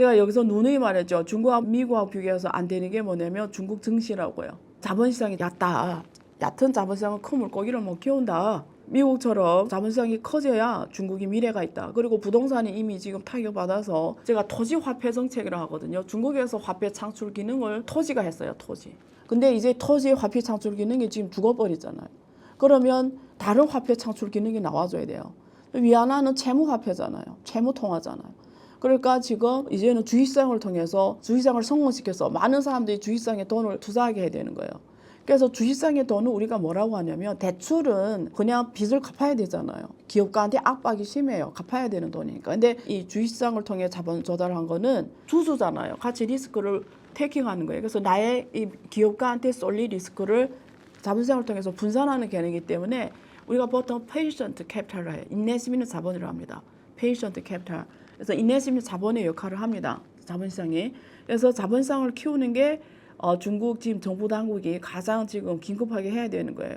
제가 여기서 누누이 말했죠. 중국하고 미국하고 비교해서 안 되는 게 뭐냐면 중국 증시라고요. 자본시장이 얕다. 얕은 자본시장은 큰 물고기를 못 키운다. 미국처럼 자본시장이 커져야 중국이 미래가 있다. 그리고 부동산이 이미 지금 타격받아서 제가 토지 화폐 정책이라 하거든요. 중국에서 화폐 창출 기능을 토지가 했어요. 토지. 근데 이제 토지 화폐 창출 기능이 지금 죽어버리잖아요. 그러면 다른 화폐 창출 기능이 나와줘야 돼요. 위안화는 채무 화폐잖아요. 채무 통화잖아요. 그러니까 지금 이제는 주식시장을 통해서 주식시장을 성공시켜서 많은 사람들이 주식시장에 돈을 투자하게 해야 되는 거예요. 그래서 주식시장의 돈은 우리가 뭐라고 하냐면 대출은 그냥 빚을 갚아야 되잖아요. 기업가한테 압박이 심해요. 갚아야 되는 돈이니까. 근데 이 주식시장을 통해 자본 조달한 거는 주주잖아요. 같이 리스크를 테이킹하는 거예요. 그래서 나의 이 기업가한테 쏠릴 리스크를 자본시장을 통해서 분산하는 개념이기 때문에 우리가 보통 페이션트 캐피탈을 해요. 인내심 있는 자본이라고 합니다. 페이션트 캐피탈. 그래서 인내심 있는 자본의 역할을 합니다. 자본시장이. 그래서 자본시장을 키우는 게 어, 중국 지금 정부 당국이 가장 지금 긴급하게 해야 되는 거예요.